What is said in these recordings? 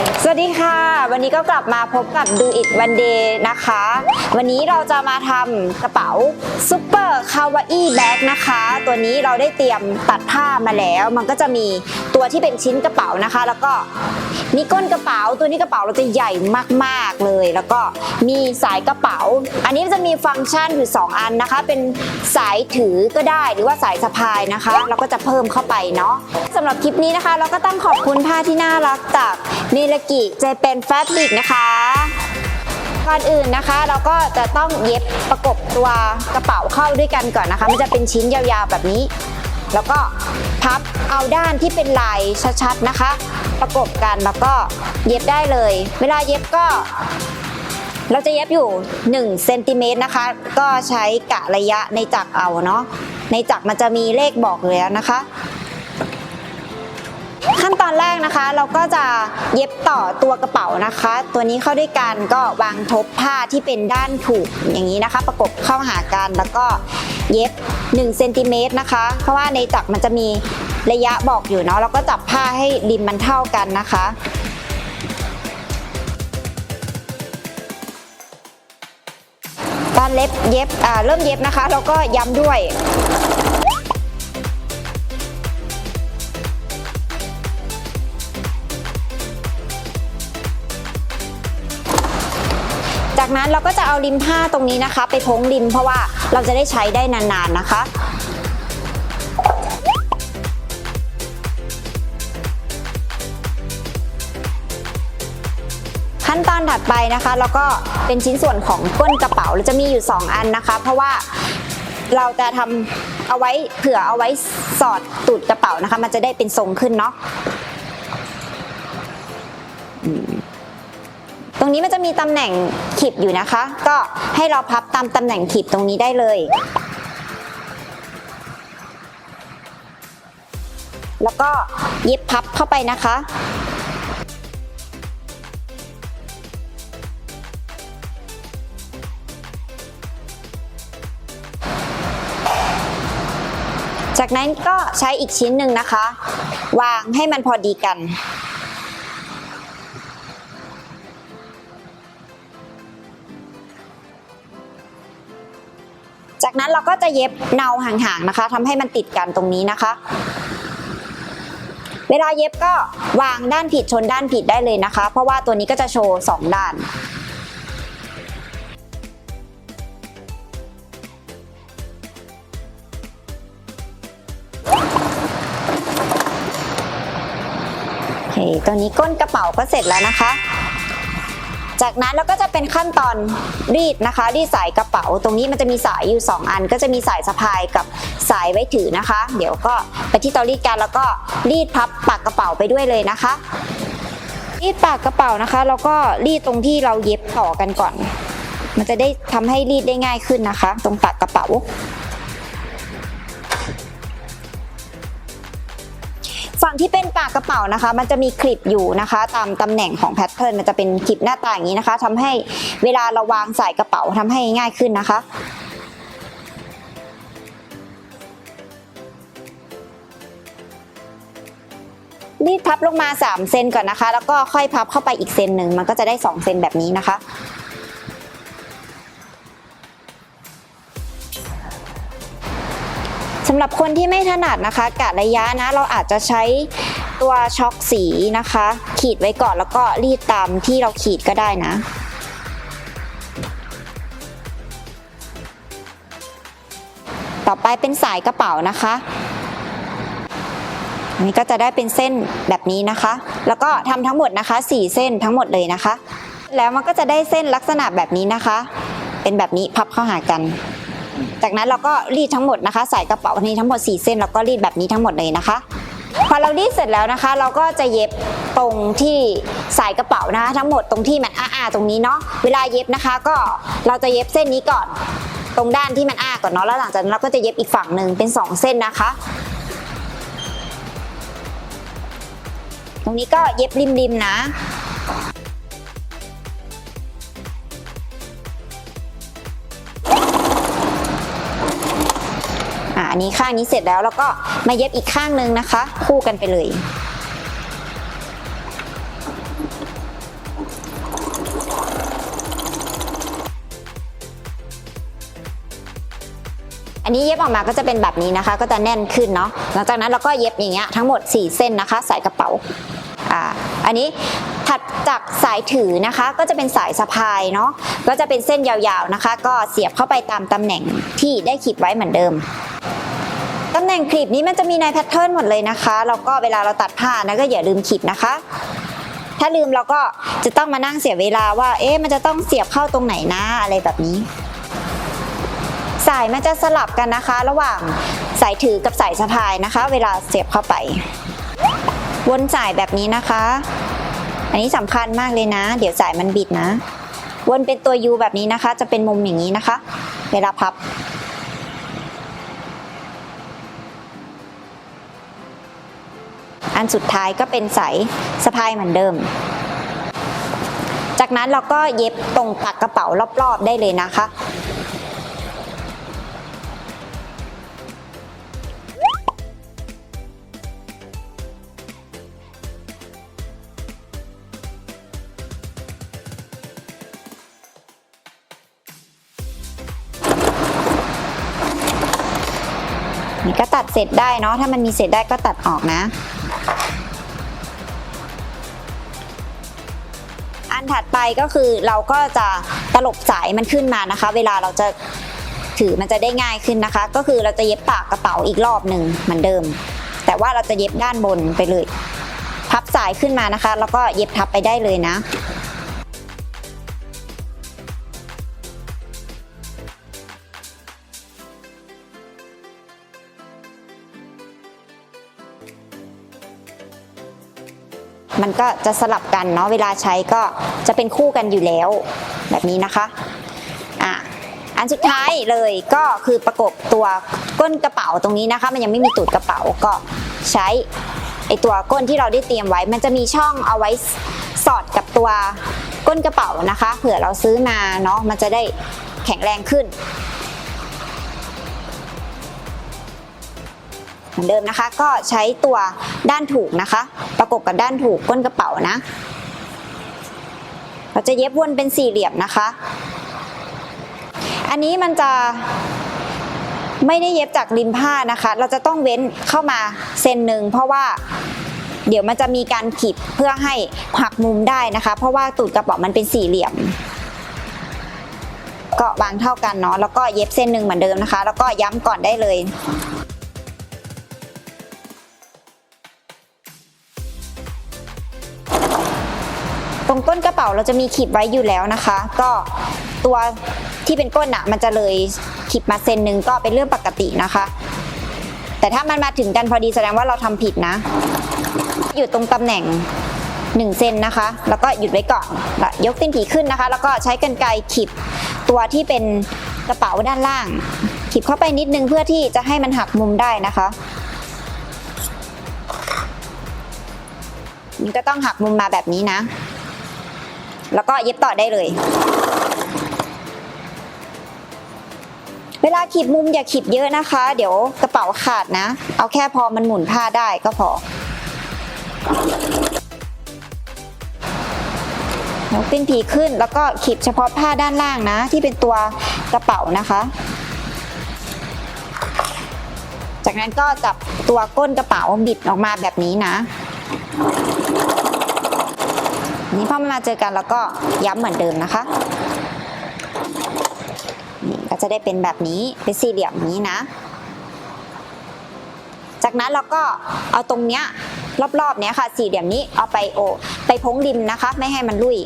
Thank you. สวัสดีค่ะ วันนี้ก็กลับมาพบกับ Do It One Day นะคะ วันนี้เราจะมาทำกระเป๋า Super Kawaii Bag นะคะ ตัวนี้เราได้เตรียมตัดผ้ามาแล้ว มันก็จะมีตัวที่เป็นชิ้นกระเป๋านะคะ แล้วก็มีก้นกระเป๋า ตัวนี้กระเป๋าเราจะใหญ่มากๆเลย แล้วก็มีสายกระเป๋า อันนี้จะมีฟังก์ชันอยู่ 2 อันนะคะ เป็นสายถือก็ได้หรือว่าสายสะพายนะคะ เราก็จะเพิ่มเข้าไปเนาะสำหรับคลิปนี้นะคะ เราก็ต้องขอบคุณผ้าที่น่ารักจากเนลกิเจเป็นแฟบริกนะคะก่อนอื่นนะคะ เราก็จะต้องเย็บประกบตัวกระเป๋าเข้าด้วยกันก่อนนะคะ มันจะเป็นชิ้นยาวๆแบบนี้ แล้วก็พับเอาด้านที่เป็นลายชัดๆนะคะ ประกบกันแล้วก็เย็บได้เลย เวลาเย็บก็ เราจะเย็บอยู่1เซนติเมตรนะคะ ก็ใช้กะระยะในจักรเอาเนาะในจักรมันจะมีเลขบอกอยู่แล้วนะคะ ขั้นตอนแรกนะคะ เราก็จะเย็บต่อตัวกระเป๋านะคะ ตัวนี้เข้าด้วยกันก็วางทบผ้าที่เป็นด้านถูกอย่างนี้นะคะ ประกบเข้าหากันแล้วก็เย็บ1เซนติเมตรนะคะ เพราะว่าในจักรมันจะมีระยะบอกอยู่เนาะแล้วก็จับผ้าให้ริมมันเท่ากันนะคะการเล็บเย็บอ่าเริ่มเย็บนะคะ แล้วก็ย้ำด้วย นั้นเราก็จะเอาริมผ้าตรงนี้นะคะ ไปพ้งริมเพราะว่าเราจะได้ใช้ได้นานๆนะคะขั้นตอนถัดไปนะคะแล้วก็เป็นชิ้นส่วนของก้นกระเป๋าเราจะมีอยู่ 2 อันนะคะ เพราะว่าเราจะทำเอาไว้เผื่อเอาไว้สอดตูดกระเป๋านะคะ มันจะได้เป็นทรงขึ้นเนาะ ตรงนี้มันจะมีตำแหน่งขีบอยู่นะคะ ก็ให้เราพับตามตำแหน่งขีบตรงนี้ได้เลย แล้วก็เย็บพับเข้าไปนะคะจากนั้นก็ใช้อีกชิ้นหนึ่งนะคะ วางให้มันพอดีกัน จากนั้นเราก็จะเย็บเนาห่างๆนะคะทำให้มันติดกันตรงนี้นะคะ เวลาเย็บก็วางด้านผิดชนด้านผิดได้เลยนะคะ เพราะว่าตัวนี้ก็จะโชว์สองด้านโอเคตัวนี้ก้นกระเป๋าก็เสร็จแล้วนะคะ จากนั้นเราก็จะเป็นขั้นตอนรีดนะคะ รีดสายกระเป๋า ตรงนี้มันจะมีสายอยู่ 2 อัน ก็จะมีสายสะพายกับสายไว้ถือนะคะ เดี๋ยวก็ไปที่เตารีดกันแล้วก็รีดพับปากกระเป๋าไปด้วยเลยนะคะ รีดปากกระเป๋านะคะ แล้วก็รีดตรงที่เราเย็บต่อกันก่อน มันจะได้ทำให้รีดได้ง่ายขึ้นนะคะ ตรงปากกระเป๋า ฝั่งที่เป็นปากกระเป๋านะคะ มันจะมีคลิปอยู่นะคะ ตามตำแหน่งของแพทเทิร์นมันจะเป็นคลิปหน้าตาอย่างนี้นะคะทำให้เวลาเราวางใส่กระเป๋าทำให้ง่ายขึ้นนะคะรีดพับลงมา3เซนก่อนนะคะ แล้วก็ค่อยพับเข้าไปอีกเซนหนึ่งมันก็จะได้2เซนแบบนี้นะคะ สำหรับคนที่ไม่ถนัดนะคะกะระยะนะเราอาจจะใช้ตัวช็อกสีนะคะ ขีดไว้ก่อนแล้วก็รีดตามที่เราขีดก็ได้นะต่อไปเป็นสายกระเป๋านะคะนนี้ก็จะได้เป็นเส้นแบบนี้นะคะ แล้วก็ทำทั้งหมดนะคะ 4 เส้นทั้งหมดเลยนะคะ แล้วมันก็จะได้เส้นลักษณะแบบนี้นะคะ เป็นแบบนี้พับเข้าหากัน จากนั้นเราก็รีดทั้งหมดนะคะ ใส่กระเป๋านี้ทั้งหมด 4 เส้นแล้วก็รีดแบบนี้ทั้งหมดเลยนะคะ พอเรารีดเสร็จแล้วนะคะ เราก็จะเย็บตรงที่สายกระเป๋านะคะทั้งหมดตรงที่มันอ้าๆตรงนี้เนาะเวลาเย็บนะคะก็เราจะเย็บเส้นนี้ก่อน ตรงด้านที่มันอ้าก่อนเนาะแล้วหลังจากนั้นเราก็จะเย็บอีกฝั่งหนึ่งเป็น 2 เส้นนะคะ ตรงนี้ก็เย็บริมๆนะ อันนี้ข้างนี้เสร็จแล้วแล้วก็มาเย็บอีกข้างนึงนะคะ คู่กันไปเลยอันนี้เย็บออกมาก็จะเป็นแบบนี้นะคะ ก็จะแน่นขึ้นเนาะหลังจากนั้นเราก็เย็บอย่างเงี้ยทั้งหมด 4 เส้นนะคะ สายกระเป๋าอ่าอันนี้ถัดจากสายถือนะคะ ก็จะเป็นสายสะพายเนาะก็จะเป็นเส้นยาวๆนะคะ ก็เสียบเข้าไปตามตำแหน่งที่ได้ขีดไว้เหมือนเดิมำแหน่งคลิปนี้มันจะมีในแพทเทิร์นหมดเลยนะคะแล้วก็เวลาเราตัดผ้านะก็อย่าลืมขีดนะคะ ถ้าลืมเราก็จะต้องมานั่งเสียเวลาว่า เอ๊ะมันจะต้องเสียบเข้าตรงไหนนะอะไรแบบนี้ สายมันจะสลับกันนะคะ ระหว่างสายถือกับสายสะพายนะคะ เวลาเสียบเข้าไป วนสายแบบนี้นะคะ อันนี้สำคัญมากเลยนะ เดี๋ยวสายมันบิดนะ วนเป็นตัว U แบบนี้นะคะ จะเป็นมุมอย่างนี้นะคะ เวลาพับ อันสุดท้ายก็เป็นสายสะพายเหมือนเดิม จากนั้นเราก็เย็บตรงปักกระเป๋ารอบๆได้เลยนะคะนี่ก็ตัดเสร็จได้เนาะถ้ามันมีเศษได้ก็ตัดออกนะ นถัดไปก็คือเราก็จะตลบสายมันขึ้นมานะคะ เวลาเราจะถือมันจะได้ง่ายขึ้นนะคะ ก็คือเราจะเย็บปากกระเป๋าอีกรอบหนึ่งเหมือนเดิม แต่ว่าเราจะเย็บด้านบนไปเลย พับสายขึ้นมานะคะ แล้วก็เย็บทับไปได้เลยนะ มันก็จะสลับกันเนาะเวลาใช้ก็จะเป็นคู่กันอยู่แล้ว แบบนี้นะคะอะอันสุดท้ายเลยก็คือประกบตัวก้นกระเป๋าตรงนี้นะคะ มันยังไม่มีตูดกระเป๋าก็ใช้ไอตัวก้นที่เราได้เตรียมไว้ มันจะมีช่องเอาไว้สอดกับตัวก้นกระเป๋านะคะ เผื่อเราซื้อมาเนาะมันจะได้แข็งแรงขึ้น มือนเดิมนะคะ ก็ใช้ตัวด้านถูกนะคะ ประกบกับด้านถูกก้นกระเป๋านะ เราจะเย็บวนเป็นสี่เหลี่ยมนะคะ อันนี้มันจะไม่ได้เย็บจากริมผ้านะคะ เราจะต้องเว้นเข้ามาเซนหนึ่งเพราะว่าเดี๋ยวมันจะมีการขีดเพื่อให้หักมุมได้นะคะ เพราะว่าตูดกระเป๋ามันเป็นสี่เหลี่ยม ก็วางเท่ากันเนาะแล้วก็เย็บเส้นหนึ่งเหมือนเดิมนะคะ แล้วก็ย้ำก่อนได้เลย ตรงก้นกระเป๋าเราจะมีขีดไว้อยู่แล้วนะคะ ก็ตัวที่เป็นก้นอะมันจะเลยขีดมาเซนหนึ่งก็เป็นเรื่องปกตินะคะ แต่ถ้ามันมาถึงกันพอดีแสดงว่าเราทำผิดนะ อยู่ตรงตำแหน่ง1เซนนะคะ แล้วก็หยุดไว้ก่อนยกตีนผีขึ้นนะคะ แล้วก็ใช้กรรไกรขีดตัวที่เป็นกระเป๋าด้านล่างขีดเข้าไปนิดนึงเพื่อที่จะให้มันหักมุมได้นะคะนี่ก็ต้องหักมุมมาแบบนี้นะ แล้วก็เย็บต่อได้เลย เวลาขีดมุมอย่าขีดเยอะนะคะ เดี๋ยวกระเป๋าขาดนะ เอาแค่พอมันหมุนผ้าได้ก็พอยกติ้นผีขึ้นแล้วก็ขีดเฉพาะผ้าด้านล่างนะ ที่เป็นตัวกระเป๋านะคะ จากนั้นก็จับตัวก้นกระเป๋าบิดออกมาแบบนี้นะ นี่พอมันมาเจอกันแล้วก็ย้ำเหมือนเดิมนะคะนี่ก็จะได้เป็นแบบนี้เป็นสี่เหลี่ยมนี้นะ จากนั้นเราก็เอาตรงเนี้ยรอบๆเนี้ยค่ะ สี่เหลี่ยมนี้เอาไปโอ ไปพ้งริมนะคะ ไม่ให้มันลุย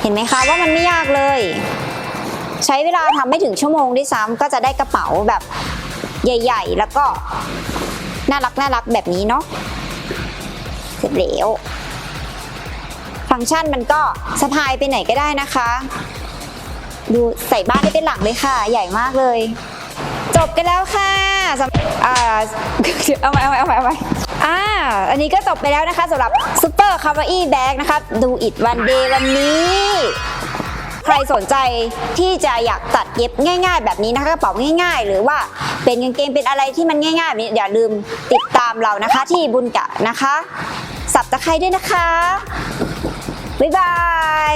เห็นไหมคะว่ามันไม่ยากเลย ใช้เวลาทำไม่ถึงชั่วโมงด้วยซ้ำก็จะได้กระเป๋าแบบใหญ่ ๆ แล้วก็น่ารักน่ารักแบบนี้เนาะเสร็จแล้ว ฟังก์ชันมันก็สะพายไปไหนก็ได้นะคะ ดูใส่บ้านได้เป็นหลังเลยค่ะ ใหญ่มากเลย จบกันแล้วค่ะสำอ่าเอาไว้เอาไว้เอาไว้เอาไว้อ่าอันนี้ก็จบไปแล้วนะคะสำหรับซูเปอร์คาวาอี้แบ็กนะคะ ดูอิดวันเดย์วันนี้ ใครสนใจที่จะอยากตัดเย็บง่าย ๆ แบบนี้นะคะกระเป๋าง่าย ๆ หรือว่าเป็นกางเกงเป็นอะไรที่มันง่ายๆแบบนี้อย่าลืมติดตามเรานะคะ ที่บุญกะนะคะ สับตะไคร้ด้วยนะคะ บ๊ายบาย